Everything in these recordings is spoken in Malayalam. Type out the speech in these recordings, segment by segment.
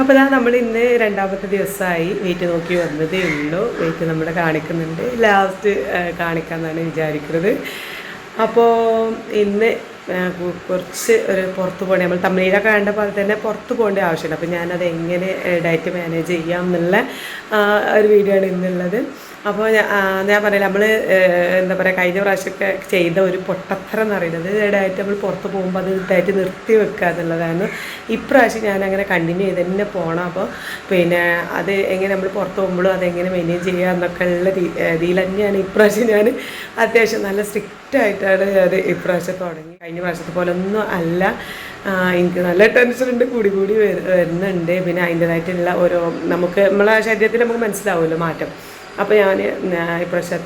അപ്പോൾ ഇതാ നമ്മൾ ഇന്ന് രണ്ടാമത്തെ ദിവസമായി വെയിറ്റ് നോക്കി വന്നതേ ഉള്ളൂ. വെയിറ്റ് നമ്മൾ കാണിക്കുന്നുണ്ട്. ലാസ്റ്റ് കാണിക്കാമെന്നാണ് വിചാരിക്കുന്നത്. അപ്പോൾ ഇന്ന് കുറച്ച് ഒരു പുറത്ത് പോകണേ. നമ്മൾ തമിഴിലൊക്കെ കണ്ട പോലെ തന്നെ പുറത്ത് പോകേണ്ട ആവശ്യമുണ്ട് അപ്പോൾ ഞാനത് എങ്ങനെ ഡയറ്റ് മാനേജ് ചെയ്യാം എന്നുള്ള ഒരു വീഡിയോ ആണ് ഇന്നുള്ളത്. അപ്പോൾ ഞാൻ ഞാൻ പറയില്ല നമ്മൾ എന്താ പറയുക കഴിഞ്ഞ പ്രാവശ്യമൊക്കെ ചെയ്ത ഒരു പൊട്ടത്തരം എന്ന് പറയുന്നത് ഇതായിട്ട് നമ്മൾ പുറത്ത് പോകുമ്പോൾ അത് ഇതായിട്ട് നിർത്തി വെക്കുക എന്നുള്ളതാണ്. ഇപ്രാവശ്യം ഞാൻ അങ്ങനെ കണ്ടിന്യൂ ചെയ്ത് തന്നെ പോകണം അപ്പോൾ പിന്നെ അത് എങ്ങനെ നമ്മൾ പുറത്ത് പോകുമ്പോഴും അതെങ്ങനെ മെയിന്റെയിൻ ചെയ്യുക എന്നൊക്കെ ഉള്ള രീതിയിൽ തന്നെയാണ് ഇപ്രാവശ്യം ഞാൻ അത്യാവശ്യം നല്ല സ്ട്രിക്റ്റ് ആയിട്ടാണ് അത് ഇപ്രാവശ്യം തുടങ്ങി. കഴിഞ്ഞ പ്രാവശ്യത്തെ പോലെ ഒന്നും അല്ല. എനിക്ക് നല്ല ടെൻഷൻ ഉണ്ട് കൂടി കൂടി വരുന്നുണ്ട്. പിന്നെ അതിന്റെതായിട്ടുള്ള ഓരോ നമുക്ക് നമ്മളെ ശരീരത്തിൽ നമുക്ക് മനസ്സിലാവുമല്ലോ മാറ്റം. അപ്പോൾ ഞാൻ ഇപ്രാവശ്യം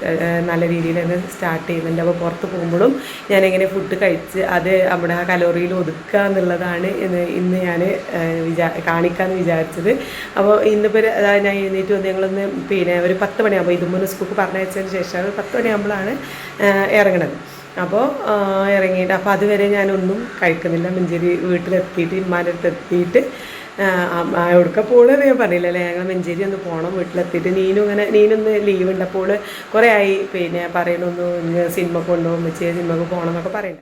നല്ല രീതിയിൽ തന്നെ സ്റ്റാർട്ട് ചെയ്യുന്നുണ്ട്. അപ്പോൾ പുറത്ത് പോകുമ്പോഴും ഞാൻ എങ്ങനെ ഫുഡ് കഴിച്ച് അത് അവിടെ ആ കലോറിയിൽ ഒതുക്കുക എന്നുള്ളതാണ് ഇന്ന് ഇന്ന് ഞാൻ വിചാ കാണിക്കാമെന്ന് വിചാരിച്ചത്. അപ്പോൾ ഇന്നിപ്പോൾ ഞാൻ എഴുന്നേറ്റ് വന്ന് ഞങ്ങളൊന്ന് പിന്നെ ഒരു പത്ത് മണിയാകുമ്പോൾ ഇതുമ്പോൾ സ്കൂൾക്ക് പറഞ്ഞയച്ചതിന് ശേഷം പത്ത് മണിയാകുമ്പോഴാണ് ഇറങ്ങണത്. അപ്പോൾ ഇറങ്ങിയിട്ട് അപ്പോൾ അതുവരെ ഞാനൊന്നും കഴിക്കുന്നില്ല. മഞ്ചേരി വീട്ടിലെത്തിയിട്ട് ഇമ്മാന്റെ അടുത്ത് എത്തിയിട്ട് എവിടേക്ക് പോകണമെന്ന് ഞാൻ പറഞ്ഞില്ലല്ലേ ഞങ്ങൾ മഞ്ചേരി ഒന്ന് പോകണം വീട്ടിലെത്തിയിട്ട് നീനും ഇങ്ങനെ നീനൊന്ന് ലീവ് ഉണ്ടപ്പോൾ കുറേ ആയി. പിന്നെ പറയണൊന്നു സിനിമ കൊണ്ടുപോകും വെച്ച് സിനിമക്ക് പോകണം എന്നൊക്കെ പറയണ്ട.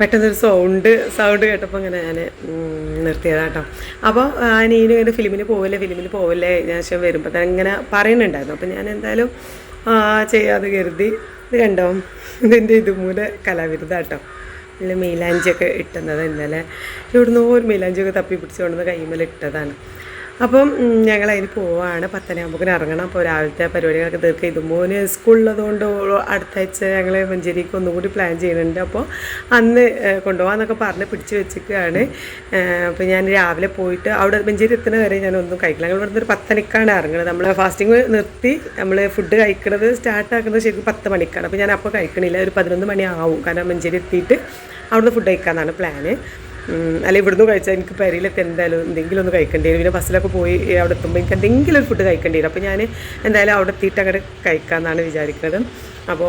പെട്ടെന്നൊരു സൗണ്ട് സൗണ്ട് കേട്ടപ്പോൾ ഇങ്ങനെ ഞാൻ നിർത്തിയതാട്ടോ അപ്പോൾ നീനും ഇങ്ങനെ ഫിലിമിന് പോവില്ലേ ഫിലിമിന് പോവില്ലേ ഞാൻ വരുമ്പോൾ തന്നെ ഇങ്ങനെ പറയുന്നുണ്ടായിരുന്നു അപ്പോൾ ഞാൻ എന്തായാലും ചെയ്യാതെ കരുതി. ഇത് കണ്ടോ? ഇതിന്റെ ഇതുമൂലെ കലാവിരുതാട്ടോ നല്ല മൈലാഞ്ചിയൊക്കെ ഇട്ടുന്നത്. ഇന്നലെ ഇവിടുന്ന് ഒരു മൈലാഞ്ചിയൊക്കെ തപ്പി പിടിച്ചുകൊണ്ടുവന്ന് കൈമേൽ ഇട്ടതാണ് അപ്പം അതിന് പോവാണ്. പത്തനയാകുമ്പോൾ ഇറങ്ങണം. അപ്പോൾ രാവിലത്തെ പരിപാടികളൊക്കെ തീർക്കുക ഇതുപോലെ സ്കൂളിലതുകൊണ്ട് അടുത്താഴ്ച ഞങ്ങൾ മഞ്ചേരിക്ക് ഒന്നുകൂടി പ്ലാൻ ചെയ്യുന്നുണ്ട്. അപ്പോൾ അന്ന് കൊണ്ടുപോകാമെന്നൊക്കെ പറഞ്ഞ് പിടിച്ച് വെച്ചിരിക്കുകയാണ് അപ്പോൾ ഞാൻ രാവിലെ പോയിട്ട് അവിടെ മഞ്ചേരി എത്തുന്ന വരെ ഞാൻ ഒന്നും കഴിക്കില്ല. ഞങ്ങൾ ഇവിടുന്ന് ഒരു പത്തണിക്കാണ് ഇറങ്ങുന്നത് നമ്മൾ ഫാസ്റ്റിംഗ് നിർത്തി നമ്മൾ ഫുഡ് കഴിക്കുന്നത് സ്റ്റാർട്ട് ആക്കുന്നത് ശരിക്കും പത്ത് മണിക്കാണ്. അപ്പോൾ ഞാൻ അപ്പോൾ കഴിക്കണില്ല. ഒരു പതിനൊന്ന് മണി ആവും കാരണം മഞ്ചേരി എത്തിയിട്ട് അവിടുന്ന് ഫുഡ് കഴിക്കാമെന്നാണ് പ്ലാന് അല്ലെങ്കിൽ ഇവിടുന്ന് കഴിച്ചാൽ എനിക്ക് പരിയിലൊക്കെ എന്തായാലും എന്തെങ്കിലും ഒന്ന് കഴിക്കേണ്ടി വരും. പിന്നെ ബസ്സിലൊക്കെ പോയി അവിടെ എത്തുമ്പോൾ എനിക്ക് എന്തെങ്കിലും ഒരു ഫുഡ് കഴിക്കേണ്ടി വരും. അപ്പോൾ ഞാൻ എന്തായാലും അവിടെ എത്തിയിട്ട് അങ്ങോട്ട് കഴിക്കാമെന്നാണ് വിചാരിക്കുന്നത് അപ്പോൾ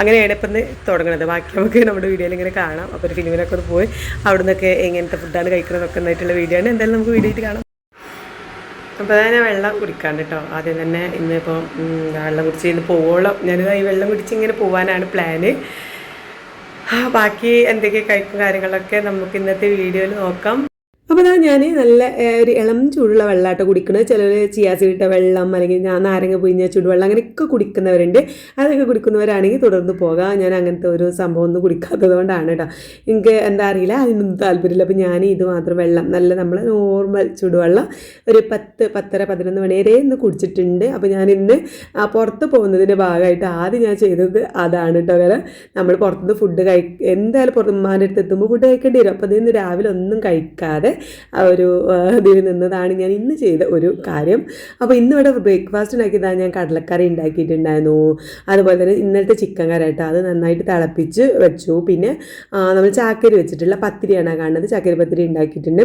അങ്ങനെയാണ് ഇപ്പം തുടങ്ങണത്. ബാക്കി നമുക്ക് നമ്മുടെ വീഡിയോയിൽ ഇങ്ങനെ കാണാം. അപ്പോൾ ഒരു ഫിലിമിനൊക്കെ ഒന്ന് പോയി അവിടെ നിന്നൊക്കെ എങ്ങനത്തെ ഫുഡാണ് ഒക്കെ എന്നായിട്ടുള്ള വീഡിയോ ആണ്. എന്തായാലും നമുക്ക് വീഡിയോ ആയിട്ട് കാണാം. അപ്പോൾ ഞാൻ വെള്ളം കുടിക്കാൻ കേട്ടോ ആദ്യം തന്നെ ഇന്നിപ്പോൾ വെള്ളം കുടിച്ച് ഇന്ന് പോവോളം. ഞാനിത് ഈ വെള്ളം കുടിച്ച് ഇങ്ങനെ പോകാനാണ് പ്ലാന് ബാക്കി എന്തൊക്കെ കഴിക്കും കാര്യങ്ങളൊക്കെ നമുക്ക് ഇന്നത്തെ വീഡിയോയിൽ നോക്കാം. അപ്പോൾ അതാ ഞാൻ നല്ല ഒരു ഇളം ചൂടുള്ള വെള്ളമാട്ടോ കുടിക്കുന്നത് ചിലർ ചിയാസിട്ട വെള്ളം അല്ലെങ്കിൽ ഞാൻ നാരങ്ങ പിഴിഞ്ഞ ചൂടുവെള്ളം അങ്ങനെയൊക്കെ കുടിക്കുന്നവരുണ്ട്. അതൊക്കെ കുടിക്കുന്നവരാണെങ്കിൽ തുടർന്ന് പോകാം. ഞാൻ അങ്ങനത്തെ ഒരു സംഭവം ഒന്നും കുടിക്കാത്തത് കൊണ്ടാണ് കേട്ടോ എനിക്ക് എന്താ അറിയില്ല അതിനൊന്നും താല്പര്യമില്ല. അപ്പോൾ ഞാൻ ഇത് മാത്രം വെള്ളം നല്ല നമ്മൾ നോർമൽ ചൂടുവെള്ളം ഒരു പത്ത് പത്തര പതിനൊന്ന് മണി വരെ ഇന്ന് കുടിച്ചിട്ടുണ്ട്. അപ്പോൾ ഞാൻ ഇന്ന് പുറത്ത് പോകുന്നതിന്റെ ഭാഗമായിട്ട് ആദ്യം ഞാൻ ചെയ്തത് അതാണ് കേട്ടോ കാരണം നമ്മൾ പുറത്തുനിന്ന് ഫുഡ് കഴി എന്തായാലും പുറത്ത് ഉമ്മാന്റെ അടുത്ത് എത്തുമ്പോൾ ഫുഡ് കഴിക്കേണ്ടി വരും. അപ്പോൾ അതിന്ന് രാവിലെ ഒന്നും കഴിക്കാതെ ആ ഒരു ഇതിൽ നിന്നതാണ് ഞാൻ ഇന്ന് ചെയ്ത ഒരു കാര്യം. അപ്പോൾ ഇന്ന് ഇവിടെ ബ്രേക്ക്ഫാസ്റ്റ് ഉണ്ടാക്കിയതാണ് ഞാൻ കടലക്കറി ഉണ്ടാക്കിയിട്ടുണ്ടായിരുന്നു. അതുപോലെ തന്നെ ഇന്നലത്തെ ചിക്കൻ കറി കേട്ടോ. അത് നന്നായിട്ട് തിളപ്പിച്ച് വെച്ചു. പിന്നെ നമ്മൾ ചാക്കരി വെച്ചിട്ടുള്ള പത്തിരിയാണ് കാണുന്നത്. ചാക്കരി പത്തിരി ഉണ്ടാക്കിയിട്ടുണ്ട്.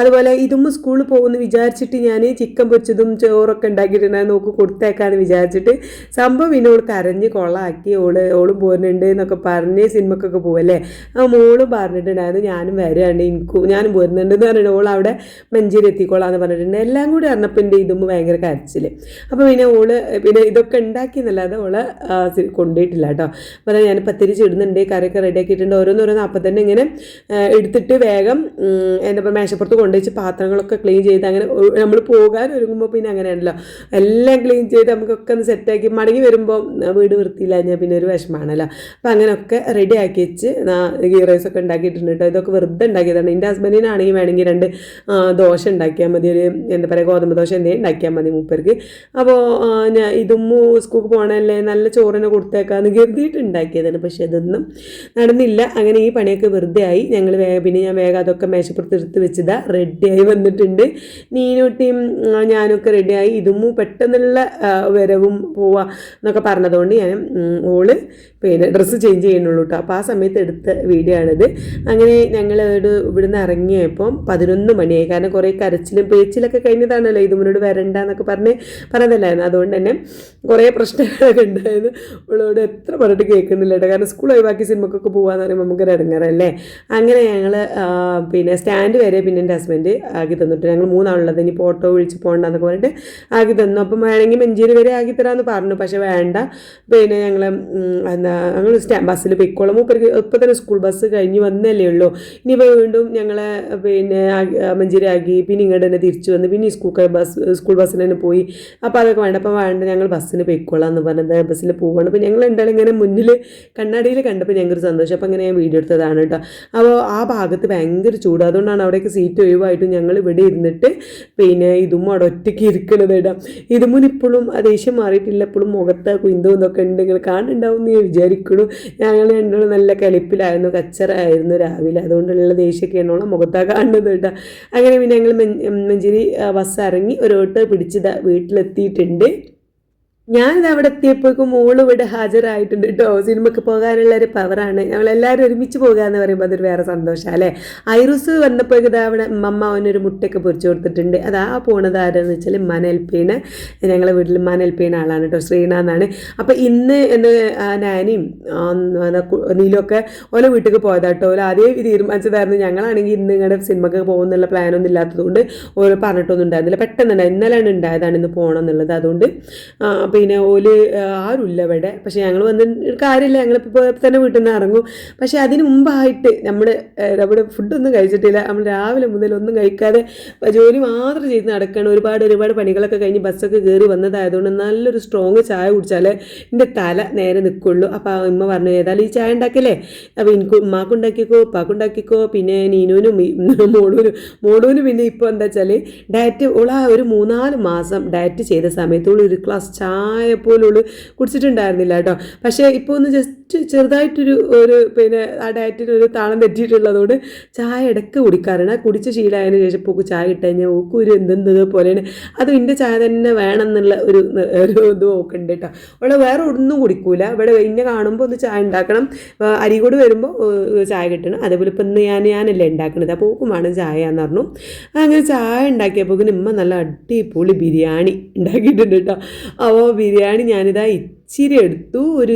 അതുപോലെ ഇതും സ്കൂളിൽ പോകുമെന്ന് വിചാരിച്ചിട്ട് ഞാൻ ചിക്കൻ പൊരിച്ചതും ചോറൊക്കെ ഉണ്ടാക്കിയിട്ടുണ്ടായിരുന്നു. നോക്ക് കൊടുത്തേക്കാന്ന് വിചാരിച്ചിട്ട് സംഭവം പിന്നെ ഓൾ കരഞ്ഞ് കൊളാക്കി. ഓൾ ഓളും പോരുന്നുണ്ട് എന്നൊക്കെ പറഞ്ഞ് സിനിമക്കൊക്കെ പോവല്ലേ? ആ മോളും പറഞ്ഞിട്ടുണ്ടായിരുന്നു ഞാനും വരികയാണ് എനിക്കും ഞാനും പോരുന്നുണ്ട് എന്ന് പറഞ്ഞിട്ട് ഓൾ അവിടെ മഞ്ചേരി എത്തിക്കോളാന്ന് പറഞ്ഞിട്ടുണ്ട് എല്ലാം കൂടി അറിഞ്ഞപ്പോൾ എന്റെ ഇതുമ്പോൾ ഭയങ്കര കരച്ചിൽ അപ്പോൾ പിന്നെ ഓൾ പിന്നെ ഇതൊക്കെ ഉണ്ടാക്കിയെന്നല്ലാതെ ഓൾ കൊണ്ടുപോയിട്ടില്ല കേട്ടോ. പറഞ്ഞാൽ ഞാൻ പത്തിരി ചിടുന്നുണ്ട് കറിയൊക്കെ റെഡി ആക്കിയിട്ടുണ്ട്. ഓരോന്നോരോന്ന് അപ്പം തന്നെ ഇങ്ങനെ എടുത്തിട്ട് വേഗം എന്താ പറയുക മേശപ്പുറത്ത് കൊണ്ടുവച്ച് പാത്രങ്ങളൊക്കെ ക്ലീൻ ചെയ്ത് അങ്ങനെ നമ്മൾ പോകാൻ ഒരുങ്ങുമ്പോൾ പിന്നെ അങ്ങനെയാണല്ലോ. എല്ലാം ക്ലീൻ ചെയ്ത് നമുക്കൊക്കെ ഒന്ന് സെറ്റാക്കി മടങ്ങി വരുമ്പോൾ വീട് വൃത്തിയില്ല ഞാൻ പിന്നെ ഒരു വിഷമാണല്ലോ. അപ്പം അങ്ങനെയൊക്കെ റെഡി ആക്കി വെച്ച് ഗീ റൈസൊക്കെ ഉണ്ടാക്കിയിട്ടുണ്ട് കേട്ടോ. ഇതൊക്കെ വെറുതെ ഉണ്ടാക്കിയതാണ്. എന്റെ ഹസ്ബൻഡിനാണെങ്കിൽ വേണമെങ്കിൽ രണ്ട് ദോശ ഉണ്ടാക്കിയാൽ മതി ഒരു എന്താ പറയുക ഗോതമ്പ് ദോശ എന്തെങ്കിലും ഉണ്ടാക്കിയാൽ മതി മൂപ്പർക്ക്. അപ്പോൾ ഞാൻ ഇതുമ്മു സ്കൂൾക്ക് പോകണല്ലേ നല്ല ചോറിനെ കൊടുത്തേക്കാന്ന് കരുതിയിട്ട് ഉണ്ടാക്കിയതാണ്. പക്ഷെ അതൊന്നും നടന്നില്ല. അങ്ങനെ ഈ പണിയൊക്കെ വെറുതെ ആയി. ഞങ്ങൾ പിന്നെ ഞാൻ വേഗം അതൊക്കെ മേശപ്പുറത്ത് എടുത്ത് വെച്ചതാ. റെഡിയായി വന്നിട്ടുണ്ട്. നീനൂട്ടിയും ഞാനൊക്കെ റെഡിയായി ഇതുമ്മു പെട്ടെന്നുള്ള വരവും പോവാ എന്നൊക്കെ പറഞ്ഞതുകൊണ്ട് ഞാൻ ഓൾ പിന്നെ ഡ്രസ്സ് ചേഞ്ച് ചെയ്യണുള്ളൂ കേട്ടോ അപ്പോൾ ആ സമയത്ത് എടുത്ത വീഡിയോ ആണിത്. അങ്ങനെ ഞങ്ങൾ ഒരു ഇവിടുന്ന് ഇറങ്ങിയപ്പം പ പതിനൊന്ന് മണിയായി. കാരണം കുറേ കരച്ചിലും പേച്ചിലൊക്കെ കഴിഞ്ഞതാണല്ലോ ഇത് മുന്നോട് വരണ്ട എന്നൊക്കെ പറഞ്ഞ് പറഞ്ഞതല്ലായിരുന്നു. അതുകൊണ്ട് തന്നെ കുറേ പ്രശ്നങ്ങളൊക്കെ ഉണ്ടായിരുന്നു. അവളോട് എത്ര പറഞ്ഞിട്ട് കേൾക്കുന്നില്ല കേട്ടോ. കാരണം സ്കൂൾ ഒഴിവാക്കി സിനിമക്കൊക്കെ പോകാന്ന് പറയുമ്പോൾ നമുക്കൊരു ഇടങ്ങാറല്ലേ? അങ്ങനെ ഞങ്ങൾ പിന്നെ സ്റ്റാൻഡ് വരെ പിന്നെ എന്റെ ഹസ്ബൻഡ് ആക്കി തന്നിട്ട് ഞങ്ങൾ മൂന്നാളുള്ളത് ഇനി ഓട്ടോ വിളിച്ച് പോകണ്ടെന്നൊക്കെ പറഞ്ഞിട്ട് ആക്കി തന്നു. അപ്പം വേണമെങ്കിൽ മഞ്ചേരി വരെ ആക്കി തരാമെന്ന് പറഞ്ഞു. പക്ഷേ വേണ്ട. പിന്നെ ഞങ്ങൾ എന്താ ഞങ്ങൾ സ്റ്റാ ബസ്സിൽ പൊയ്ക്കോളാം. മൂപ്പർക്ക് ഇപ്പം തന്നെ സ്കൂൾ ബസ് കഴിഞ്ഞ് വന്നല്ലേ ഉള്ളൂ. ഇനിയിപ്പോൾ വീണ്ടും ഞങ്ങളെ പിന്നെ മഞ്ചേരി ആക്കി പിന്നെ ഇങ്ങോട്ട് തന്നെ തിരിച്ചു വന്ന് പിന്നെ സ്കൂൾ ബസ് സ്കൂൾ ബസ്സിന് തന്നെ പോയി. അപ്പോൾ അതൊക്കെ വേണ്ട അപ്പോൾ വേണ്ട ഞങ്ങൾ ബസ്സിന് പോയിക്കോളാം എന്ന് പറഞ്ഞത് ബസ്സിൽ പോവാണ്. അപ്പോൾ ഞങ്ങൾ എന്തായാലും ഇങ്ങനെ മുന്നിൽ കണ്ണാടിയിൽ കണ്ടപ്പോൾ ഞങ്ങൾക്കൊരു സന്തോഷം. അപ്പോൾ അങ്ങനെ ഞാൻ വീഡിയോ എടുത്തതാണ് കേട്ടോ. അപ്പോൾ ആ ഭാഗത്ത് ഭയങ്കര ചൂട്. അതുകൊണ്ടാണ് അവിടേക്ക് സീറ്റ് ഒഴിവായിട്ടും ഞങ്ങൾ ഇവിടെ ഇരുന്നിട്ട് പിന്നെ ഇതും അവിടെ ഒറ്റയ്ക്ക് ഇരിക്കണത് കേട്ടോ. ഇതുമുൻ ഇപ്പോഴും ആ ദേഷ്യം മാറിയിട്ടില്ല. ഇപ്പോഴും മുഖത്ത് കുന്തവും ഇതൊക്കെ ഉണ്ട്. നിങ്ങൾ കാണുന്നുണ്ടാവും എന്ന് വിചാരിക്കണു ഞങ്ങൾ രണ്ടും നല്ല കലിപ്പിലായിരുന്നു കച്ചറായിരുന്നു രാവിലെ. അതുകൊണ്ടുള്ള ദേഷ്യമൊക്കെയാണോ മുഖത്താ കാണുന്നത്. കേട്ടോ. അങ്ങനെ പിന്നെ ഞങ്ങൾ മഞ്ചേരി ബസ് ഇറങ്ങി ഒരു ഓട്ടോ പിടിച്ച് വീട്ടിലെത്തിയിട്ടുണ്ട്. ഞാനിത് അവിടെ എത്തിയപ്പോഴേക്കും മോൾ ഇവിടെ ഹാജരായിട്ടുണ്ട് കേട്ടോ സിനിമയ്ക്ക് പോകാനുള്ള ഒരു പവറാണ് ഞങ്ങളെല്ലാവരും ഒരുമിച്ച് പോകുക എന്ന് പറയുമ്പോൾ അതൊരു വേറെ സന്തോഷമാണ് അല്ലേ? ഐറൂസ് വന്നപ്പോഴേക്കും ഇതാ അവിടെ മമ്മ അവനൊരു മുട്ടയൊക്കെ പൊരിച്ചു കൊടുത്തിട്ടുണ്ട്. അത് ആ പോണത് ആരാന്ന് വെച്ചാൽ മനൽപ്പീന് ഞങ്ങളെ വീട്ടിൽ മനൽപ്പീന ആളാണ് കേട്ടോ ശ്രീന എന്നാണ്. അപ്പോൾ ഇന്ന് എന്ന് നാനിയും നീലൊക്കെ ഓരോ വീട്ടിലേക്ക് പോയതാട്ടോ ഓരോ ആദ്യം തീരുമാനിച്ചതായിരുന്നു ഞങ്ങളാണെങ്കിൽ ഇന്ന് ഇങ്ങടെ സിനിമക്ക് പോകുന്നുള്ള പ്ലാനൊന്നും ഇല്ലാത്തതുകൊണ്ട് ഓരോ പറഞ്ഞിട്ടൊന്നും ഉണ്ടായിരുന്നില്ല. പെട്ടെന്നുണ്ടായി ഇന്നലെയാണ് ഉണ്ടായതാണ് ഇന്ന് പോകണം എന്നുള്ളത് അതുകൊണ്ട് പിന്നെ ഓൽ ആരുമില്ല ഇവിടെ. പക്ഷേ ഞങ്ങൾ വന്നിട്ട് കാര്യമില്ല. ഞങ്ങളിപ്പോൾ തന്നെ വീട്ടിൽ നിന്ന് ഇറങ്ങും. പക്ഷേ അതിന് മുമ്പായിട്ട് നമ്മൾ നമ്മുടെ ഫുഡൊന്നും കഴിച്ചിട്ടില്ല. നമ്മൾ രാവിലെ മുതൽ ഒന്നും കഴിക്കാതെ ജോലി മാത്രം ചെയ്ത് നടക്കുകയാണ് ഒരുപാട് ഒരുപാട് പണികളൊക്കെ കഴിഞ്ഞ് ബസ്സൊക്കെ കയറി വന്നതായതുകൊണ്ട് നല്ലൊരു സ്ട്രോങ് ചായ കുടിച്ചാലേ എന്റെ തല നേരെ നിൽക്കുള്ളൂ അപ്പോൾ ആ ഉമ്മ പറഞ്ഞു ഏതായാലും ഈ ചായ ഉണ്ടാക്കില്ലേ? അപ്പോൾ എനിക്ക് ഉമ്മാക്കുണ്ടാക്കിക്കോ ഉപ്പാക്കുണ്ടാക്കിക്കോ പിന്നെ നീനുവിനും മോളൂനും മോളൂനും പിന്നെ ഇപ്പോൾ എന്താ വെച്ചാൽ ഡയറ്റ് ഉള ഒരു മൂന്നാൽ മാസം ഡയറ്റ് ചെയ്ത സമയത്ത് ഒരു ക്ലാസ് ചായ പോലും ഓൾ കുടിച്ചിട്ടുണ്ടായിരുന്നില്ല കേട്ടോ. പക്ഷേ ഇപ്പോൾ ഒന്ന് ജസ്റ്റ് ചെറുതായിട്ടൊരു ഒരു പിന്നെ ആ ഡയറ്റിന് ഒരു താളം തെറ്റിയിട്ടുള്ളതുകൊണ്ട് ചായ ഇടയ്ക്ക് കുടിക്കാറുണ്ട്. ആ കുടിച്ച ശീലമായതിനു ശേഷം പൂക്ക് ചായ ഇട്ട് കഴിഞ്ഞാൽ ഓക്ക് ഒരു എന്തെന്തത് പോലെയാണ്. അതും എന്റെ ചായ തന്നെ വേണം എന്നുള്ള ഒരു ഒരു ഇത് ഓക്കുണ്ട് കേട്ടോ. അവളെ വേറെ ഒന്നും കുടിക്കൂല. ഇവിടെ ഇന്നെ കാണുമ്പോൾ ഒന്ന് ചായ ഉണ്ടാക്കണം. അരി അരികൂട് വരുമ്പോൾ ചായ കിട്ടണം. അതേപോലെ ഇപ്പം ഇന്ന് ഞാൻ ഞാനല്ലേ ഉണ്ടാക്കണത്. അപ്പോൾ ഓക്കും വേണം ചായ എന്ന് പറഞ്ഞു അങ്ങനെ ചായ ഉണ്ടാക്കിയപ്പോൾ ഇമ്മ നല്ല അടിപൊളി ബിരിയാണി ഉണ്ടാക്കിയിട്ടുണ്ട് കേട്ടോ. അപ്പോൾ ബിരിയാണി ഞാനിതാ ഇച്ചിരി എടുത്തു ഒരു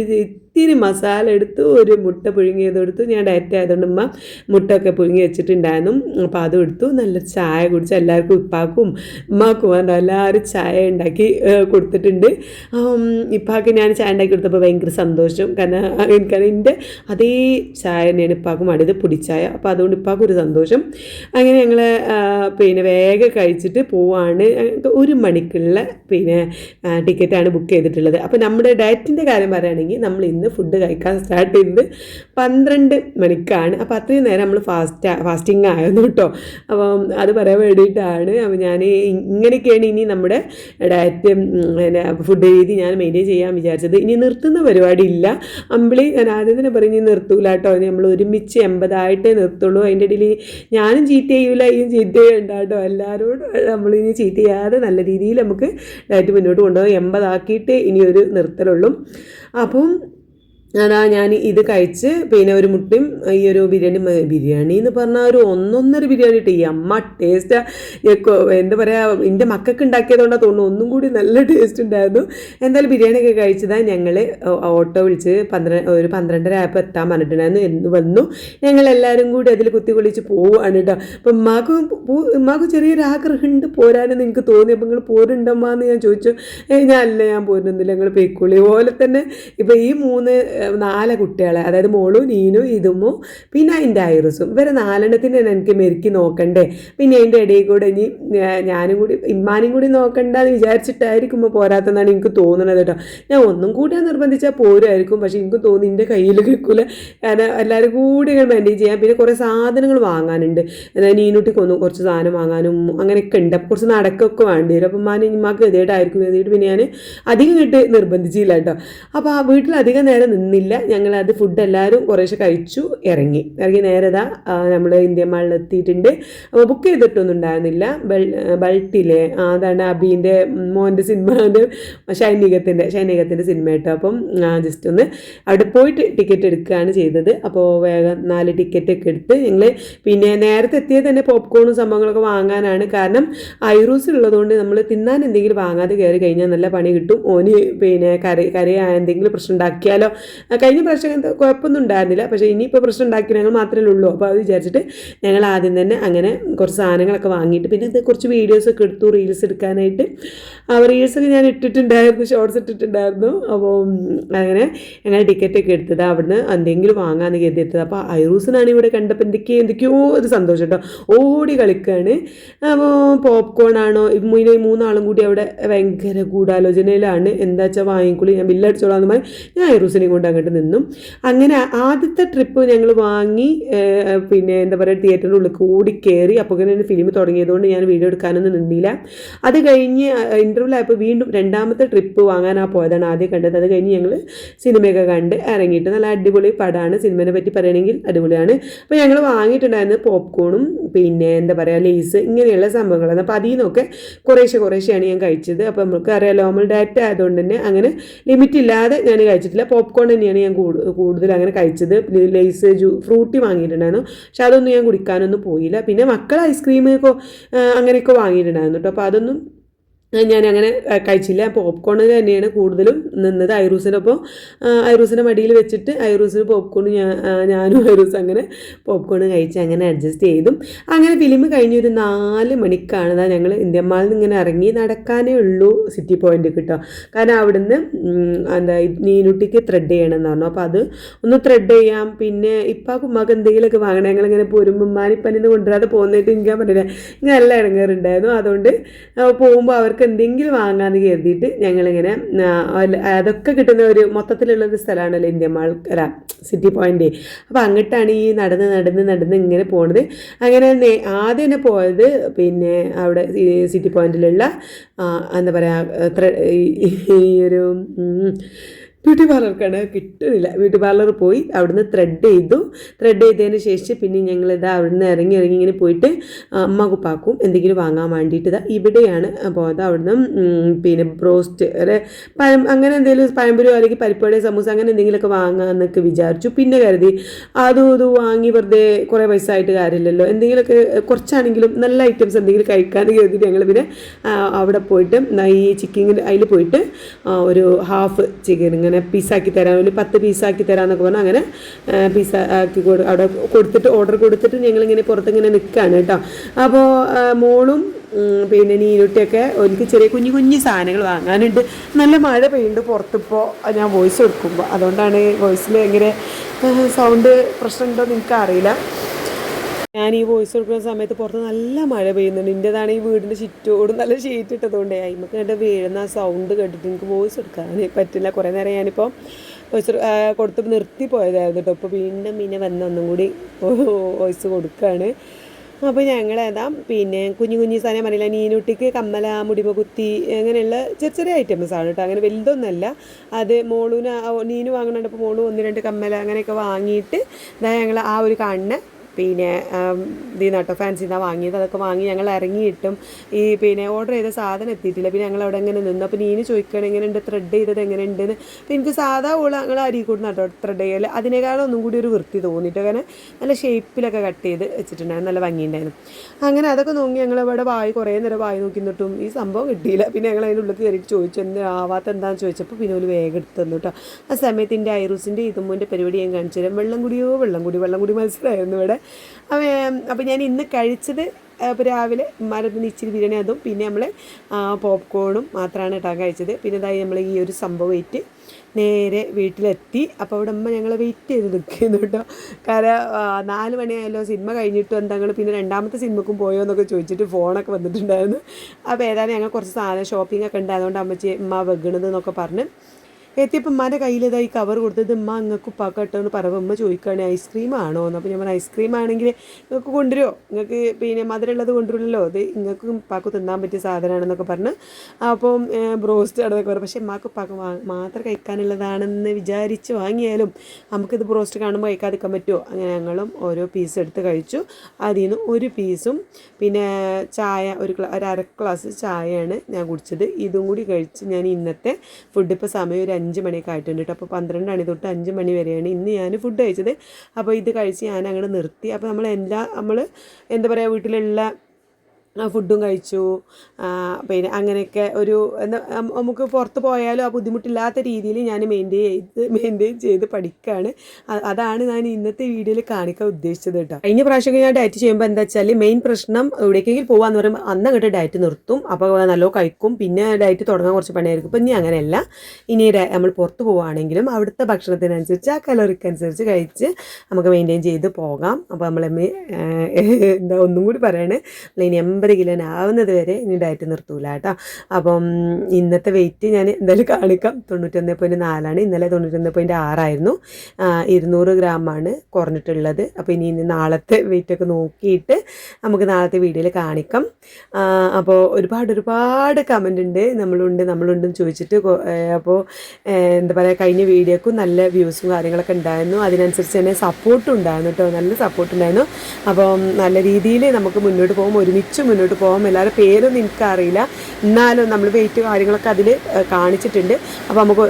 ഇത്തിരി മസാല എടുത്തു ഒരു മുട്ട പുഴുങ്ങിയത് എടുത്തു. ഞാൻ ഡയറ്റ് ആയതുകൊണ്ട് ഉമ്മ മുട്ടയൊക്കെ പുഴുങ്ങി വെച്ചിട്ടുണ്ടായിരുന്നു. അപ്പോൾ അതും എടുത്തു. നല്ല ചായ കുടിച്ച് എല്ലാവർക്കും ഉപ്പാക്കും ഉമ്മാക്കും വേണ്ട എല്ലാവരും ചായ ഉണ്ടാക്കി കൊടുത്തിട്ടുണ്ട്. ഇപ്പാക്ക് ഞാൻ ചായ ഉണ്ടാക്കി കൊടുത്തപ്പോൾ ഭയങ്കര സന്തോഷം. കാരണം എനിക്കത് എന്റെ അതേ ചായ തന്നെയാണ് ഇപ്പാക്കും അടുത്ത് പൊടിച്ചായ. അപ്പോൾ അതുകൊണ്ട് ഇപ്പാക്കും ഒരു സന്തോഷം. അങ്ങനെ ഞങ്ങൾ പിന്നെ വേഗം കഴിച്ചിട്ട് പോവാണ്. ഒരു മണിക്കുള്ള പിന്നെ ടിക്കറ്റാണ് ബുക്ക് ചെയ്തിട്ടുള്ളത്. അപ്പോൾ നമ്മുടെ ഡയറ്റിന്റെ കാര്യം പറയുകയാണെങ്കിൽ നമ്മൾ ഇന്ന് ഫുഡ് കഴിക്കാൻ സ്റ്റാർട്ട് ചെയ്തത് പന്ത്രണ്ട് മണിക്കാണ്. അപ്പോൾ അത്രയും നേരം നമ്മൾ ഫാസ്റ്റ് ഫാസ്റ്റിംഗ് ആയിരുന്നു കേട്ടോ. അപ്പം അത് പറയാൻ വേണ്ടിയിട്ടാണ്. അപ്പോൾ ഞാൻ ഇങ്ങനെയൊക്കെയാണ് ഇനി നമ്മുടെ ഡയറ്റ് പിന്നെ ഫുഡ് രീതി ഞാൻ മെയിന്റെയിൻ ചെയ്യാൻ വിചാരിച്ചത്. ഇനി നിർത്തുന്ന പരിപാടി ഇല്ല. അമ്പിളി ഞാൻ ആദ്യം തന്നെ പറഞ്ഞ് നിർത്തൂല കേട്ടോ. നമ്മൾ ഒരുമിച്ച് എൺപതായിട്ടേ നിർത്തുള്ളൂ. അതിന്റെ ഇടയിൽ ഞാനും ചീറ്റ് ചെയ്യൂല ഇയും ചീറ്റ് ചെയ്യണ്ട കേട്ടോ. എല്ലാവരോടും നമ്മളിനി ചീറ്റ് ചെയ്യാതെ നല്ല രീതിയിൽ നമുക്ക് ഡയറ്റ് മുന്നോട്ട് കൊണ്ടുപോകാം എൺപതാക്കിയിട്ട് ഇനി ഒരു നിർത്തലുള്ളൂ അപ്പം അതാ ഞാൻ ഇത് കഴിച്ച് പിന്നെ ഒരു മുട്ടയും ഈ ഒരു ബിരിയാണി ബിരിയാണി എന്ന് പറഞ്ഞാൽ ഒരു ഒന്നൊന്നര ബിരിയാണി ഇട്ട്. ഈ അമ്മ ടേസ്റ്റ് എന്താ പറയുക എന്റെ മക്കൾക്ക് ഉണ്ടാക്കിയതുകൊണ്ടാണ് തോന്നുന്നു ഒന്നും കൂടി നല്ല ടേസ്റ്റ് ഉണ്ടായിരുന്നു എന്തായാലും ബിരിയാണിയൊക്കെ കഴിച്ചതാണ് ഞങ്ങൾ ഓട്ടോ വിളിച്ച് പന്ത്രണ്ട് ഒരു പന്ത്രണ്ടര ആയപ്പോൾ എത്താൻ പറഞ്ഞിട്ടുണ്ടായിരുന്നു. എന്ന് വന്നു. ഞങ്ങൾ എല്ലാവരും കൂടി അതിൽ കുത്തി കുളിച്ച് പോവുകയാണ് കേട്ടോ അപ്പം ഉമ്മാക്കും ഉമ്മാക്കും ചെറിയൊരു ആഗ്രഹമുണ്ട് പോരാനെന്ന് എനിക്ക് തോന്നി. അപ്പം നിങ്ങൾ പോരുണ്ടമ്മ എന്ന് ഞാൻ ചോദിച്ചു. ഞാൻ അല്ല ഞാൻ പോരുന്നില്ല. ഞങ്ങൾ പേക്കുള്ളി പോലെ തന്നെ ഇപ്പം ഈ മൂന്ന് നാല് കുട്ടികളെ അതായത് മോളും നീനു ഇതുമു പിന്നെ അതിന്റെ ഐറസും. ഇവരെ നാലെണ്ണത്തിന് തന്നെ എനിക്ക് മെരുക്കി നോക്കണ്ടേ? പിന്നെ അതിന്റെ ഇടയിൽ കൂടെ ഇനി ഞാനും കൂടി ഇമ്മാനും കൂടി നോക്കണ്ടെന്ന് വിചാരിച്ചിട്ടായിരിക്കും പോരാത്തെന്നാണ് എനിക്ക് തോന്നുന്നത് കേട്ടോ. ഞാൻ ഒന്നും കൂടി നിർബന്ധിച്ചാൽ പോരുമായിരിക്കും പക്ഷേ എനിക്ക് തോന്നി എന്റെ കയ്യിൽ കിടക്കില്ല കാരണം എല്ലാവരും കൂടി മാനേജ് ചെയ്യാം. പിന്നെ കുറേ സാധനങ്ങൾ വാങ്ങാനുണ്ട്. നീനുട്ടിക്ക് ഒന്ന് കുറച്ച് സാധനം വാങ്ങാനും അങ്ങനെയൊക്കെ ഉണ്ട്. അപ്പോൾ കുറച്ച് നടക്കൊക്കെ വേണ്ടി വരും. അപ്പം മാന ഇമ്മാക്ക് ഗതിയായിട്ടായിരിക്കും ഗതിയായിട്ട് പിന്നെ ഞാൻ അധികം കേട്ട് നിർബന്ധിച്ചില്ല കേട്ടോ. അപ്പോൾ ആ വീട്ടിൽ അധികം നേരം നിന്ന നിന്നില്ല അത് ഫുഡ് എല്ലാവരും കുറേശ്ശെ കഴിച്ചു ഇറങ്ങി. ഇറങ്ങി നേരതാ നമ്മൾ ഇന്ത്യ മാളിൽ എത്തിയിട്ടുണ്ട്. അപ്പോൾ ബുക്ക് ചെയ്തിട്ടൊന്നും ഉണ്ടായിരുന്നില്ല. ബൾ ബൾട്ടിലെ അതാണ് അബീന്റെ മോന്റെ സിനിമ ഷൈനികത്തിന്റെ ഷൈനികത്തിന്റെ സിനിമ കേട്ടോ. അപ്പം ജസ്റ്റ് ഒന്ന് അവിടെ പോയിട്ട് ടിക്കറ്റ് എടുക്കുകയാണ് ചെയ്തത്. അപ്പോൾ വേഗം നാല് ടിക്കറ്റ് ഒക്കെ എടുത്ത് ഞങ്ങൾ പിന്നെ നേരത്തെ എത്തിയത് തന്നെ പോപ്കോണും സംഭവങ്ങളൊക്കെ വാങ്ങാനാണ്. കാരണം ഐറൂസ് ഉള്ളതുകൊണ്ട് നമ്മൾ തിന്നാൻ എന്തെങ്കിലും വാങ്ങാതെ കയറി കഴിഞ്ഞാൽ നല്ല പണി കിട്ടും. ഓന് പിന്നെ കറി കറി എന്തെങ്കിലും പ്രശ്നം ഉണ്ടാക്കിയാലോ കഴിഞ്ഞ പ്രാവശ്യം കുഴപ്പമൊന്നും ഉണ്ടായിരുന്നില്ല. പക്ഷേ ഇനിയിപ്പോൾ പ്രശ്നം ഉണ്ടാക്കി ഞങ്ങൾ മാത്രമേ ഉള്ളൂ. അപ്പോൾ അത് വിചാരിച്ചിട്ട് ഞങ്ങൾ ആദ്യം തന്നെ അങ്ങനെ കുറച്ച് സാധനങ്ങളൊക്കെ വാങ്ങിയിട്ട് പിന്നെ ഇത് കുറച്ച് വീഡിയോസൊക്കെ എടുത്തു റീൽസ് എടുക്കാനായിട്ട്. ആ റീൽസൊക്കെ ഞാൻ ഇട്ടിട്ടുണ്ടായിരുന്നു ഷോർട്സ് ഇട്ടിട്ടുണ്ടായിരുന്നു. അപ്പോൾ അങ്ങനെ ഞങ്ങൾ ടിക്കറ്റൊക്കെ എടുത്തത്. അവിടുന്ന് എന്തെങ്കിലും വാങ്ങാമെന്ന് കരുതിയിട്ടത്. അപ്പോൾ ഐറൂസിനാണ് ഇവിടെ കണ്ടപ്പോൾ എന്തൊക്കെയോ എന്തൊക്കെയോ ഒരു സന്തോഷം കേട്ടോ. ഓടി കളിക്കുകയാണ് അപ്പോൾ പോപ്കോൺ ആണോ ഇങ്ങനെ മൂന്നാളും കൂടി അവിടെ ഭയങ്കര ഗൂഢാലോചനയിലാണ്. എന്താ വെച്ചാൽ വാങ്ങിക്കുള്ളി ഞാൻ ബില്ലടിച്ചോളാം എന്ന് പറഞ്ഞാൽ ഞാൻ ഐറൂസിനെയും കൊണ്ട് അങ്ങോട്ട് നിന്നും. അങ്ങനെ ആദ്യത്തെ ട്രിപ്പ് ഞങ്ങൾ വാങ്ങി പിന്നെ എന്താ പറയുക തിയേറ്ററിന്റെ ഉള്ളിൽ കൂടി കയറി അപ്പോൾ ഇങ്ങനെ ഫിലിം തുടങ്ങിയതുകൊണ്ട് ഞാൻ വീഡിയോ എടുക്കാനൊന്നും നിന്നില്ല. അത് കഴിഞ്ഞ് ഇന്റർവ്യൂ ആയപ്പോൾ വീണ്ടും രണ്ടാമത്തെ ട്രിപ്പ് വാങ്ങാനാ പോയതാണ് ആദ്യം കണ്ടത്. അത് കഴിഞ്ഞ് ഞങ്ങൾ സിനിമയൊക്കെ കണ്ട് ഇറങ്ങിയിട്ട് നല്ല അടിപൊളി പടമാണ് സിനിമയെ പറ്റി പറയണമെങ്കിൽ അടിപൊളിയാണ്. അപ്പോൾ ഞങ്ങൾ വാങ്ങിയിട്ടുണ്ടായിരുന്നത് പോപ്കോണും പിന്നെ എന്താ പറയുക ലേസ് ഇങ്ങനെയുള്ള സംഭവങ്ങളാണ്. അപ്പോൾ അതിൽ നിന്നൊക്കെ കുറേശ്ശെ കുറേശ്ശെയാണ് ഞാൻ കഴിച്ചത്. അപ്പോൾ നമുക്ക് അറിയാം ലോമൽ ഡയറ്റ് ആയതുകൊണ്ട് തന്നെ അങ്ങനെ ലിമിറ്റ് ഇല്ലാതെ ഞാൻ കഴിച്ചിട്ടില്ല. പോപ്കോൺ തന്നെയാണ് ഞാൻ കൂടു- കൂടുതൽ അങ്ങനെ കഴിച്ചത്. ലേസ് ജ്യൂ ഫ്രൂട്ടി വാങ്ങിയിട്ടുണ്ടായിരുന്നു. പക്ഷെ അതൊന്നും ഞാൻ കുടിക്കാനൊന്നും പോയില്ല. പിന്നെ മക്കൾ ഐസ്ക്രീം അങ്ങനെയൊക്കെ വാങ്ങിയിട്ടുണ്ടായിരുന്നു കേട്ടോ അപ്പോൾ അതൊന്നും ഞാൻ അങ്ങനെ കഴിച്ചില്ല. പോപ്കോൺ തന്നെയാണ് കൂടുതലും നിന്നത്. ഐറൂസിനൊപ്പം ഐറൂസിന്റെ മടിയിൽ വെച്ചിട്ട് ഐറൂസിന് പോപ്കോൺ ഞാൻ ഞാനും ഐറൂസ് അങ്ങനെ പോപ്കോൺ കഴിച്ച് അങ്ങനെ അഡ്ജസ്റ്റ് ചെയ്തു. അങ്ങനെ ഫിലിം കഴിഞ്ഞ് ഒരു നാല് മണിക്കാണ് അതാ ഞങ്ങൾ ഇന്ത്യൻ മാളിൽ നിന്ന് ഇങ്ങനെ ഇറങ്ങി നടക്കാനേ ഉള്ളൂ സിറ്റി പോയിന്റ് കിട്ടോ കാരണം അവിടുന്ന് എന്താ നീനുട്ടിക്ക് ത്രെഡ് ചെയ്യണമെന്ന് പറഞ്ഞു. അപ്പോൾ അത് ഒന്ന് ത്രെഡ് ചെയ്യാം. പിന്നെ ഇപ്പം ഉമ്മാക്ക് എന്തെങ്കിലുമൊക്കെ വാങ്ങണം. ഞങ്ങളിങ്ങനെ പോരുമ്പോൾ മാനിപ്പനിന്ന് കൊണ്ടുവരാതെ പോകുന്നതായിട്ട് എനിക്ക് പറ്റില്ല ഇങ്ങനെ നല്ല ഇടങ്ങേറുണ്ടായിരുന്നു. അതുകൊണ്ട് പോകുമ്പോൾ അവർക്ക് എന്തെങ്കിലും വാങ്ങാമെന്ന് കരുതിയിട്ട് ഞങ്ങളിങ്ങനെ അതൊക്കെ കിട്ടുന്ന ഒരു മൊത്തത്തിലുള്ള ഒരു സ്ഥലമാണല്ലോ ഇന്ത്യ മാൾ അല്ല സിറ്റി പോയിന്റ്. അപ്പോൾ അങ്ങോട്ടാണ് ഈ നടന്ന് നടന്ന് നടന്ന് ഇങ്ങനെ പോണത്. അങ്ങനെ ആദ്യം തന്നെ പോയത് പിന്നെ അവിടെ സിറ്റി പോയിന്റിലുള്ള എന്താ പറയുക ഈ ഒരു ബ്യൂട്ടി പാർലർക്കാണ് കിട്ടുന്നില്ല. ബ്യൂട്ടി പാർലർ പോയി അവിടുന്ന് ത്രെഡ് ചെയ്തു. ത്രെഡ് ചെയ്തതിന് ശേഷം പിന്നെ ഞങ്ങൾ ഇതാ അവിടുന്ന് ഇറങ്ങി ഇറങ്ങി ഇങ്ങനെ പോയിട്ട് അമ്മ കുപ്പാക്കും എന്തെങ്കിലും വാങ്ങാൻ വേണ്ടിയിട്ട് ഇതാ ഇവിടെയാണ്. പോയത് അവിടുന്ന് പിന്നെ ബ്രോസ്റ്റ് ഒരു പഴം അങ്ങനെ എന്തെങ്കിലും പഴംപൊരിയോ അല്ലെങ്കിൽ പരിപ്പുവട സമൂസ അങ്ങനെ എന്തെങ്കിലുമൊക്കെ വാങ്ങാമെന്നൊക്കെ വിചാരിച്ചു. പിന്നെ കരുതി അതും ഇതും വാങ്ങി വെറുതെ കുറേ പൈസ ആയിട്ട് കാര്യമില്ലല്ലോ. എന്തെങ്കിലുമൊക്കെ കുറച്ചാണെങ്കിലും നല്ല ഐറ്റംസ് എന്തെങ്കിലും കഴിക്കാമെന്ന് കരുതിയിട്ട് ഞങ്ങൾ പിന്നെ അവിടെ പോയിട്ട് ഈ ചിക്കൻ അതിൽ പോയിട്ട് ഒരു ഹാഫ് ചിക്കൻ ഇങ്ങനെ പീസാക്കി തരാം. ഒരു പത്ത് പീസാക്കി തരാമെന്നൊക്കെ പറഞ്ഞാൽ അങ്ങനെ പീസ ആക്കി കൊടു അവിടെ കൊടുത്തിട്ട് ഓർഡർ കൊടുത്തിട്ട് ഞങ്ങളിങ്ങനെ പുറത്തിങ്ങനെ നിൽക്കുകയാണ് കേട്ടോ. അപ്പോൾ മോളും പിന്നെ നീരുട്ടിയൊക്കെ എനിക്ക് ചെറിയ കുഞ്ഞു കുഞ്ഞു സാധനങ്ങൾ വാങ്ങാനുണ്ട്. നല്ല മഴ പെയ്യുന്നുണ്ട് പുറത്തിപ്പോൾ ഞാൻ വോയിസ് എടുക്കുമ്പോൾ അതുകൊണ്ടാണ് വോയിസിൽ എങ്ങനെ സൗണ്ട് പ്രശ്നമുണ്ടോ നിങ്ങൾക്ക് എനിക്കറിയില്ല. ഞാൻ ഈ വോയിസ് കൊടുക്കുന്ന സമയത്ത് പുറത്ത് നല്ല മഴ പെയ്യുന്നുണ്ട്. എന്റെതാണ് ഈ വീടിന്റെ ചുറ്റോട് നല്ല ഷീറ്റ് ഇട്ടതുകൊണ്ട് അയിമക്ക് എന്റെ വീഴുന്ന ആ സൗണ്ട് കേട്ടിട്ട് എനിക്ക് വോയിസ് എടുക്കാൻ പറ്റില്ല. കുറേ നേരം ഞാനിപ്പോൾ വോയിസ് കൊടുത്ത് നിർത്തി പോയതായിരുന്നു കേട്ടോ അപ്പോൾ വീണ്ടും പിന്നെ വന്ന് ഒന്നും കൂടി വോയിസ് കൊടുക്കുകയാണ് അപ്പോൾ ഞങ്ങൾ ഏതാ പിന്നെ കുഞ്ഞു കുഞ്ഞു സാധനം പറയില്ല നീനുട്ടിക്ക് കമ്മല മുടിമ കുത്തി അങ്ങനെയുള്ള ചെറിയ ചെറിയ ഐറ്റംസ് ആണ് കേട്ടോ അങ്ങനെ വലുതൊന്നല്ല അത് മോളൂന് നീനു വാങ്ങണുണ്ട്. അപ്പോൾ മോൾ ഒന്ന് രണ്ട് കമ്മല അങ്ങനെയൊക്കെ വാങ്ങിയിട്ട് ഞങ്ങൾ ആ ഒരു കാണുന്ന പിന്നെ ഇതിൽ കേട്ടോ ഫാൻസിൽ നിന്നാണ് വാങ്ങിയത് അതൊക്കെ വാങ്ങി ഞങ്ങൾ ഇറങ്ങിയിട്ടും ഈ പിന്നെ ഓർഡർ ചെയ്ത സാധനം എത്തിയിട്ടില്ല. പിന്നെ ഞങ്ങൾ അവിടെ ഇങ്ങനെ നിന്നു. അപ്പോൾ നീന് ചോദിക്കണം എങ്ങനെയുണ്ട്? ത്രെഡ് ചെയ്തത് എങ്ങനെയുണ്ടെന്ന്? അപ്പോൾ എനിക്ക് സാധാ ഉള്ള ഞങ്ങൾ അരി കൂടുന്ന കേട്ടോ ത്രെഡ് ചെയ്യൽ അതിനേക്കാളും ഒന്നും കൂടി ഒരു വൃത്തി തോന്നിയിട്ട്. അങ്ങനെ നല്ല ഷേപ്പിലൊക്കെ കട്ട് ചെയ്ത് വെച്ചിട്ടുണ്ടായിരുന്നു. നല്ല ഭംഗിയുണ്ടായിരുന്നു. അങ്ങനെ അതൊക്കെ നോക്കി ഞങ്ങൾ ഇവിടെ വായി കുറേ നേരം വായി നോക്കി നിന്നിട്ടും ഈ സംഭവം കിട്ടിയില്ല. പിന്നെ ഞങ്ങൾ അതിന്റെ ഉള്ളിൽ കയറി ചോദിച്ചു എന്ത് ആവാത്ത എന്താണെന്ന് ചോദിച്ചപ്പോൾ പിന്നെ ഒരു വേഗം എടുത്ത് തന്നു കേട്ടോ. ആ സമയത്ത് എന്റെ ഐറൂസിന്റെ ഇതുമ്പോന്റെ പരിപാടി ഞാൻ കാണിച്ചു തരാം. വെള്ളം കുടിയോ? വെള്ളം കുടി വെള്ളം കുടി മത്സരമായിരുന്നു ഇവിടെ. അപ്പോൾ ഞാൻ ഇന്ന് കഴിച്ചത് അപ്പോൾ രാവിലെ മരത്തിന് ഇച്ചിരി ബിരിയാണി അതും പിന്നെ നമ്മൾ പോപ്കോണും മാത്രമാണ് കേട്ടോ കഴിച്ചത്. പിന്നെ ഇതായി നമ്മൾ ഈ ഒരു സംഭവം ഇട്ട് നേരെ വീട്ടിലെത്തി. അപ്പോൾ അവിടെ അമ്മ ഞങ്ങൾ വെയിറ്റ് ചെയ്ത് നിൽക്കുന്നു കേട്ടോ. കാരണം നാല് മണിയായല്ലോ സിനിമ കഴിഞ്ഞിട്ട് ഞങ്ങൾ പിന്നെ രണ്ടാമത്തെ സിനിമക്കും പോയോ എന്നൊക്കെ ചോദിച്ചിട്ട് ഫോണൊക്കെ വന്നിട്ടുണ്ടായിരുന്നു. അപ്പോൾ ഏതായാലും ഞങ്ങൾ കുറച്ച് സാധനം ഷോപ്പിംഗ് ഒക്കെ ഉണ്ട്. അതുകൊണ്ട് അമ്മച്ചി അമ്മ വെക്കണത് എന്നൊക്കെ പറഞ്ഞ് എത്തിയപ്പോൾ ഉമ്മാന്റെ കയ്യിലിതായി കവർ കൊടുത്തത് ഉമ്മ നിങ്ങൾക്ക് ഉപ്പാക്കട്ടോ എന്ന് പറയുമ്പോൾ ഉമ്മ ചോദിക്കുകയാണ് ഐസ്ക്രീം ആണോ? എന്ന്. അപ്പോൾ ഞാൻ പറഞ്ഞു ഐസ്ക്രീം ആണെങ്കിൽ നിങ്ങൾക്ക് കൊണ്ടുവരുമോ നിങ്ങൾക്ക് പിന്നെ മധുരമുള്ളത് കൊണ്ടുവരുമല്ലോ ഇത് നിങ്ങൾക്ക് ഉപ്പാക്ക് തിന്നാൻ പറ്റിയ സാധനമാണെന്നൊക്കെ പറഞ്ഞ്. അപ്പോൾ ബ്രോസ്റ്റ് ആണെന്നൊക്കെ പറഞ്ഞു പക്ഷേ ഉമ്മാക്ക് ഉപ്പാക്ക് മാത്രം കഴിക്കാനുള്ളതാണെന്ന് വിചാരിച്ച് വാങ്ങിയാലും നമുക്കിത് ബ്രോസ്റ്റ് കാണുമ്പോൾ കഴിക്കാതിരിക്കാൻ പറ്റുമോ? അങ്ങനെ ഞങ്ങളും ഓരോ പീസ് എടുത്ത് കഴിച്ചു. അതിൽ നിന്ന് ഒരു പീസും പിന്നെ ചായ ഒരു ഒരു അര ഗ്ലാസ് ചായയാണ് ഞാൻ കുടിച്ചത്. ഇതും കൂടി കഴിച്ച് ഞാൻ ഇന്നത്തെ ഫുഡ് ഇപ്പോൾ സമയം ഒരു അഞ്ച് മണിയൊക്കെ ആയിട്ടുണ്ട് കേട്ടോ. അപ്പോൾ പന്ത്രണ്ട് മണി തൊട്ട് അഞ്ച് മണി വരെയാണ് ഇന്ന് ഞാൻ ഫുഡ് കഴിച്ചത്. അപ്പോൾ ഇത് കഴിച്ച് ഞാൻ അങ്ങോട്ട് നിർത്തി. അപ്പോൾ നമ്മൾ എല്ലാ നമ്മൾ എന്താ പറയുക വീട്ടിലുള്ള ഫുഡും കഴിച്ചു. പിന്നെ അങ്ങനെയൊക്കെ ഒരു നമുക്ക് പുറത്ത് പോയാലും ആ ബുദ്ധിമുട്ടില്ലാത്ത രീതിയിൽ ഞാൻ മെയിന്റെയിൻ ചെയ്ത് മെയിന്റെയിൻ ചെയ്ത് പഠിക്കുകയാണ് അതാണ് ഞാൻ ഇന്നത്തെ വീഡിയോയിൽ കാണിക്കാൻ ഉദ്ദേശിച്ചത് കേട്ടോ. കഴിഞ്ഞ പ്രാവശ്യം ഞാൻ ഡയറ്റ് ചെയ്യുമ്പോൾ എന്താ വെച്ചാൽ മെയിൻ പ്രശ്നം എവിടേക്കെങ്കിലും പോകാന്ന് പറയുമ്പോൾ അന്ന് അങ്ങോട്ട് ഡയറ്റ് നിർത്തും. അപ്പോൾ നല്ലോ കഴിക്കും. പിന്നെ ഡയറ്റ് തുടങ്ങാൻ കുറച്ച് പണിയായിരിക്കും. ഇപ്പം ഇനി അങ്ങനെയല്ല. ഇനി നമ്മൾ പുറത്ത് പോവുകയാണെങ്കിലും അവിടുത്തെ ഭക്ഷണത്തിനനുസരിച്ച് ആ കലോറിക്ക് അനുസരിച്ച് കഴിച്ച് നമുക്ക് മെയിന്റെയിൻ ചെയ്ത് പോകാം. അപ്പോൾ നമ്മൾ എന്താ ഒന്നും കൂടി പറയണേ. ഇനി എൺപത് കിലോ ആവുന്നത് വരെ ഇനി ഡയറ്റ് നിർത്തൂല കേട്ടോ. അപ്പം ഇന്നത്തെ വെയിറ്റ് ഞാൻ എന്തായാലും കാണിക്കാം. തൊണ്ണൂറ്റൊന്ന് പോയിന്റ് നാലാണ്. ഇന്നലെ തൊണ്ണൂറ്റൊന്ന് പോയിന്റ് ആറായിരുന്നു ഇരുന്നൂറ് ഗ്രാമാണ് കുറഞ്ഞിട്ടുള്ളത്. അപ്പോൾ ഇനി ഇന്ന് നാളത്തെ വെയിറ്റൊക്കെ നോക്കിയിട്ട് നമുക്ക് നാളത്തെ വീഡിയോയിൽ കാണിക്കാം. അപ്പോൾ ഒരുപാട് ഒരുപാട് കമന്റ് ഉണ്ട്. നമ്മളുണ്ട് നമ്മളുണ്ടെന്ന് ചോദിച്ചിട്ട് അപ്പോൾ എന്താ പറയുക കഴിഞ്ഞ വീഡിയോക്കും നല്ല വ്യൂസും കാര്യങ്ങളൊക്കെ ഉണ്ടായിരുന്നു. അതിനനുസരിച്ച് തന്നെ സപ്പോർട്ടും ഉണ്ടായിരുന്നു കേട്ടോ. നല്ല സപ്പോർട്ടുണ്ടായിരുന്നു അപ്പം നല്ല രീതിയിൽ നമുക്ക് മുന്നോട്ട് പോകും. ഒരുമിച്ച് മുന്നോട്ട് പോകാം എല്ലാവരുടെ പേരൊന്നും എനിക്കറിയില്ല. എന്നാലും നമ്മൾ വെയിറ്റ് കാര്യങ്ങളൊക്കെ അതിൽ കാണിച്ചിട്ടുണ്ട്. അപ്പോൾ നമുക്ക്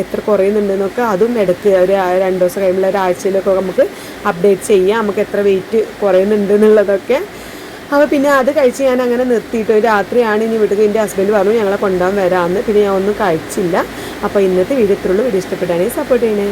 എത്ര കുറയുന്നുണ്ടെന്നൊക്കെ അതും എടുത്ത് ഒരു രണ്ട് ദിവസം കഴിയുമ്പോൾ ഒരാഴ്ചയിലൊക്കെ നമുക്ക് അപ്ഡേറ്റ് ചെയ്യാം. നമുക്ക് എത്ര വെയിറ്റ് കുറയുന്നുണ്ട് എന്നുള്ളതൊക്കെ അപ്പോൾ പിന്നെ അത് കഴിച്ച് ഞാൻ അങ്ങനെ നിർത്തിയിട്ട് രാത്രിയാണ് ഇനി വീട്ടിൽ എന്റെ ഹസ്ബൻഡ് പറഞ്ഞു ഞങ്ങളെ കൊണ്ടുപോകാൻ വരാമെന്ന്. പിന്നെ ഞാൻ ഒന്നും കഴിച്ചില്ല. അപ്പോൾ ഇന്നത്തെ വീഡിയോ ഇത്രയുള്ളൂ വീഡിയോ ഇഷ്ടപ്പെട്ടാണെങ്കിൽ സപ്പോർട്ട് ചെയ്യണേ.